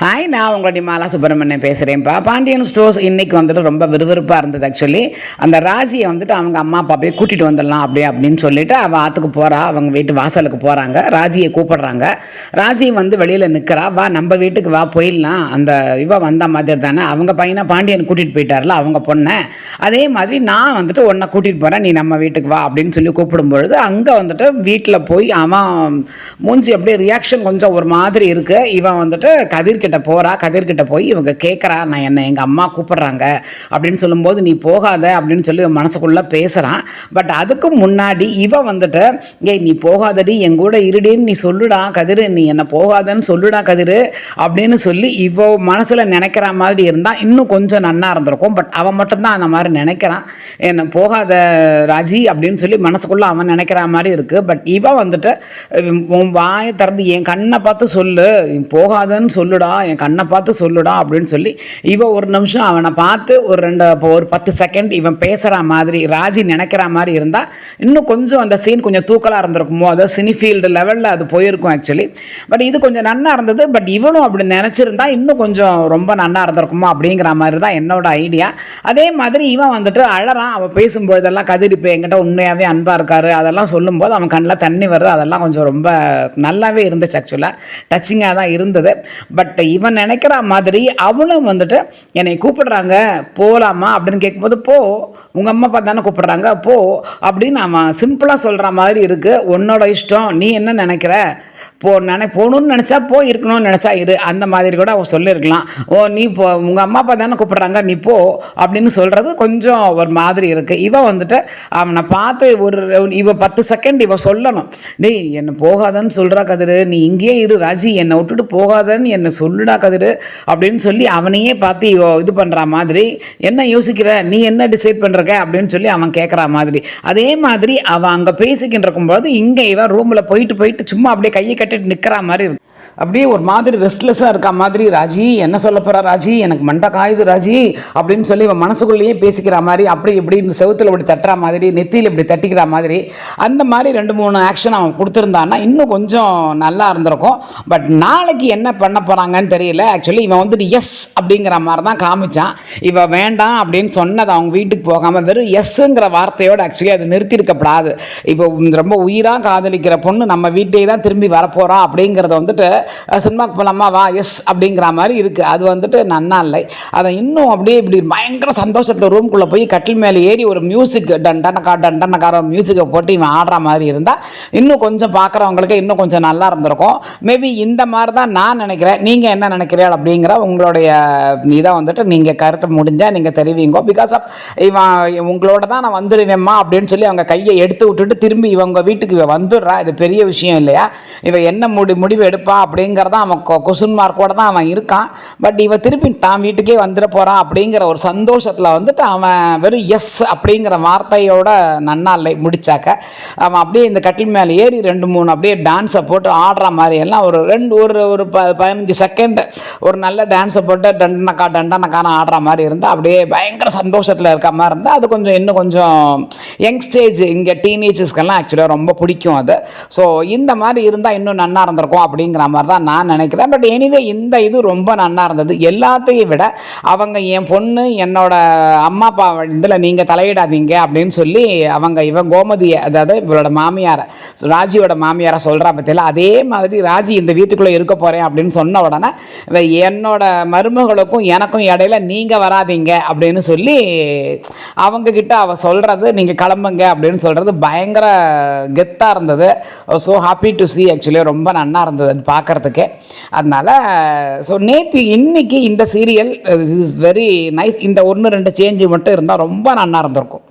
Hi நான் உங்களுடைய மாலா சுப்பிரமணியன் பேசுகிறேன்ப்பா பாண்டியன் ஸ்டோர்ஸ் இன்னைக்கு வந்துட்டு ரொம்ப விறுவிறுப்பாக இருந்தது ஆக்சுவலி அந்த ராசியை வந்துட்டு அவங்க அம்மா அப்பா போய் கூட்டிகிட்டு வந்துடலாம் அப்படியே அப்படின்னு சொல்லிட்டு அவள் ஆற்றுக்கு போகிறா அவங்க வீட்டு வாசலுக்கு போகிறாங்க ராஜியை கூப்பிடுறாங்க. ராஜி வந்து வெளியில் நிற்கிறா வா நம்ம வீட்டுக்கு வா போயிடலாம். அந்த இவ வந்த மாதிரி தானே அவங்க பையனை பாண்டியன் கூட்டிகிட்டு போயிட்டார்ல அவங்க பொண்ணை. அதே மாதிரி நான் வந்துட்டு உன்னை கூட்டிகிட்டு போகிறேன் நீ நம்ம வீட்டுக்கு வா அப்படின்னு சொல்லி கூப்பிடும் பொழுது அங்கே வந்துட்டு வீட்டில் போய் அவன் மூஞ்சி அப்படியே ரியாக்ஷன் கொஞ்சம் ஒரு மாதிரி இருக்குது இவன் வந்துட்டு கதிர்கிட்ட போகிறா கதிர்கிட்ட போய் இவங்க கேட்குறா நான் என்னை எங்கள் அம்மா கூப்பிட்றாங்க அப்படின்னு சொல்லும்போது நீ போகாத அப்படின்னு சொல்லி மனசுக்குள்ளே பேசுகிறான் பட் அதுக்கு முன்னாடி இவன் வந்துட்டு ஏய் நீ போகாதடி என் கூட இருடின்னு நீ சொல்லுடா கதிர் நீ என்னை போகாதன்னு சொல்லுடா கதிர் அப்படின்னு சொல்லி இவ்வளோ மனசில் நினைக்கிற மாதிரி இருந்தால் இன்னும் கொஞ்சம் நன்னா இருந்திருக்கும். பட் அவன் மட்டும்தான் அந்த மாதிரி நினைக்கிறான். என்னை போகாத ராஜி அப்படின்னு சொல்லி மனசுக்குள்ளே அவன் நினைக்கிற மாதிரி இருக்குது பட் இவன் வந்துட்டு உன் வாயை திறந்து என் கண்ணை பார்த்து சொல்லு. போகாதன்னு சொல்லுடா என் கண்ணை பார்த்து சொல்லுடா அப்படின்னு சொல்லி இவன் ஒரு நிமிஷம் அவனை பார்த்து ஒரு ரெண்டு இப்போ ஒரு பத்து செகண்ட் இவன் பேசுகிற மாதிரி ராஜி நினைக்கிற மாதிரி இருந்தால் இன்னும் கொஞ்சம் அந்த சீன் கொஞ்சம் தூக்கலாக இருந்திருக்குமோ? அதாவது சினி ஃபீல்டு லெவலில் அது போயிருக்கும் ஆக்சுவலி பட் இது கொஞ்சம் நன்னா இருந்தது. பட் இவனும் அப்படி நினச்சிருந்தா இன்னும் கொஞ்சம் ரொம்ப நன்னா இருந்திருக்குமோ அப்படிங்கிற மாதிரி தான் என்னோட ஐடியா அதே மாதிரி இவன் வந்துட்டு அழறான். அவன் பேசும்பொழுதெல்லாம் கதிர் இப்போ என்கிட்ட உண்மையாகவே அன்பாக இருக்காரு. அதெல்லாம் சொல்லும்போது அவன் கண்ணில் தண்ணி வருது. அதெல்லாம் கொஞ்சம் ரொம்ப நல்லாவே இருந்துச்சு ஆக்சுவலாக டச்சிங்காக தான் இருந்தது. பட் இவன் நினைக்கிற மாதிரி அவனும் வந்துட்டு என்னை கூப்பிடுறாங்க போகலாமா அப்படின்னு கேட்கும்போது போ உங்கள் அம்மா அப்பா தானே கூப்பிடுறாங்க போ அப்படின்னு அவன் சிம்பிளாக சொல்கிற மாதிரி இருக்குது உன்னோட இஷ்டம் நீ என்ன நினைக்கிற? போ நினை போகணும்னு நினச்சா போய் இருக்கணும்னு நினச்சா இரு. அந்த மாதிரி கூட அவன் சொல்லியிருக்கலாம். ஓ நீ போ உங்கள் அம்மா அப்பா தானே கூப்பிட்றாங்க நீ போ அப்படின்னு சொல்கிறது கொஞ்சம் ஒரு மாதிரி இருக்குது இவன் வந்துட்டு அவனை பார்த்து ஒரு இவன் பத்து செகண்ட் இவன் சொல்லணும். டேய் என்னை போகாதன்னு சொல்கிறா கதிரு. நீ இங்கேயே இரு ராஜி. என்னை விட்டுட்டு போகாதன்னு என்னை சொல்லுடா கதிரு அப்படின்னு சொல்லி அவனையே பார்த்து இவ இது பண்ணுற மாதிரி. என்ன யோசிக்கிற? நீ என்ன டிசைட் பண்ணுறக்க அப்படின்னு சொல்லி அவன் கேட்குற மாதிரி. அதே மாதிரி அவன் அங்கே பேசிக்கிட்டு இருக்கும்போது இங்கே இவன் ரூமில் போயிட்டு போயிட்டு சும்மா அப்படியே கையை கட்டி கட்டிட்டு நிற்கிற மாதிரி இருக்கு. அப்படியே ஒரு மாதிரி ரெஸ்ட்லெஸ்ஸாக இருக்க மாதிரி ராஜி என்ன சொல்ல போகிறா ராஜி? எனக்கு மண்டை காயுது ராஜி அப்படின்னு சொல்லி இவன் மனசுக்குள்ளேயே பேசிக்கிற மாதிரி அப்படி இப்படி இந்த செவுத்தில் இப்படி தட்டுற மாதிரி நெத்தியில் இப்படி தட்டிக்கிற மாதிரி அந்த மாதிரி ரெண்டு மூணு ஆக்ஷன் அவன் கொடுத்துருந்தான்னா இன்னும் கொஞ்சம் நல்லா இருந்திருக்கும். பட் நாளைக்கு என்ன பண்ண போகிறாங்கன்னு தெரியல. ஆக்சுவலி இவன் வந்துட்டு எஸ் அப்படிங்கிற மாதிரி தான் காமிச்சான். இவன் வேண்டாம் அப்படின்னு சொன்னது அவங்க வீட்டுக்கு போகாமல் வெறும் எஸ்ஸுங்கிற வார்த்தையோடு ஆக்சுவலி அது நிறுத்தியிருக்கப்படாது. இப்போ ரொம்ப உயிராக காதலிக்கிற பொண்ணு நம்ம வீட்டையே தான் திரும்பி வரப்போகிறா அப்படிங்கிறத வந்துட்டு சினிமாக்கு போகலாமா வா எஸ் அப்படிங்கிற மாதிரி இருக்குது அது வந்துட்டு நன்னா இல்லை. அதை இன்னும் அப்படியே இப்படி பயங்கர சந்தோஷத்தில் ரூம்குள்ளே போய் கட்டில் மேலே ஏறி ஒரு மியூசிக் டண்டனக்கா டண்டனக்கார மியூசிக்கை போட்டு இவன் ஆடுற மாதிரி இருந்தால் இன்னும் கொஞ்சம் பார்க்குறவங்களுக்கு இன்னும் கொஞ்சம் நல்லா இருந்திருக்கும். மேபி இந்த மாதிரி தான் நான் நினைக்கிறேன். நீங்கள் என்ன நினைக்கிறீர்கள் அப்படிங்கிற உங்களுடைய இதை வந்துட்டு நீங்கள் கருத்தை முடிஞ்சால் நீங்கள் தெரிவிங்கோ. பிகாஸ் ஆஃப் இவன் உங்களோட தான் நான் வந்துடுவேம்மா அப்படின்னு சொல்லி அவங்க கையை எடுத்து விட்டுட்டு திரும்பி இவங்க வீட்டுக்கு இவன் வந்துடுறா. இது பெரிய விஷயம் இல்லையா? இவன் என்ன முடி முடிவு எடுப்பா அப்படிங்கிறத அவன் கொஷின் மார்க்கோட தான் அவன் இருக்கான். பட் இவன் திருப்பி தான் வீட்டுக்கே வந்துட போகிறான் அப்படிங்கிற ஒரு சந்தோஷத்தில் வந்துட்டு அவன் வெறும் எஸ் அப்படிங்கிற வார்த்தையோட நன்னா இல்லை முடிச்சாக்க அவன் அப்படியே இந்த கட்டில் மேலே ஏறி ரெண்டு மூணு அப்படியே டான்ஸை போட்டு ஆடுற மாதிரி எல்லாம் ஒரு ரெண்டு ஒரு ஒரு ப பதினஞ்சு செகண்ட் ஒரு நல்ல டான்ஸை போட்டு டண்டனக்கா டண்டனக்கான ஆடுற மாதிரி இருந்தால் அப்படியே பயங்கர சந்தோஷத்தில் இருக்க மாதிரி இருந்தால் அது கொஞ்சம் இன்னும் கொஞ்சம் யங்ஸ்டேஜ் இங்கே டீனேஜர்ஸ்க்கெல்லாம் ஆக்சுவலாக ரொம்ப பிடிக்கும் அது. ஸோ இந்த மாதிரி இருந்தால் இன்னும் நன்னா இருந்திருக்கும் அப்படிங்கிற மாதிரி தான் நான் நினைக்கிறேன். பட் எனிவே இந்த இது ரொம்ப நன்னா இருந்தது. எல்லாத்தையும் விட அவங்க என் பொண்ணு என்னோட அம்மா அப்பா இதில் நீங்கள் தலையிடாதீங்க அப்படின்னு சொல்லி அவங்க இவன் கோமதியை அதாவது இவளோட மாமியாரை ராஜியோட மாமியாரை சொல்கிறா பற்றியில் அதே மாதிரி ராஜி இந்த வீட்டுக்குள்ளே இருக்க போகிறேன் அப்படின்னு சொன்ன உடனே என்னோட மருமகளுக்கும் எனக்கும் இடையில நீங்கள் வராதீங்க அப்படின்னு சொல்லி அவங்கக்கிட்ட அவள் சொல்கிறது நீங்கள் கிளம்புங்க அப்படின்னு சொல்கிறது பயங்கர கெத்தாக இருந்தது. So happy to see actually ரொம்ப நன்னா இருந்தது. பார்க்க பார்க்குறதுக்கு. அதனால் ஸோ நேற்று இன்னைக்கு இந்த சீரியல் இஸ் வெரி நைஸ் இந்த ஒன்று ரெண்டு சேஞ்சு மட்டும் இருந்தால் ரொம்ப நன்னா இருந்திருக்கும்.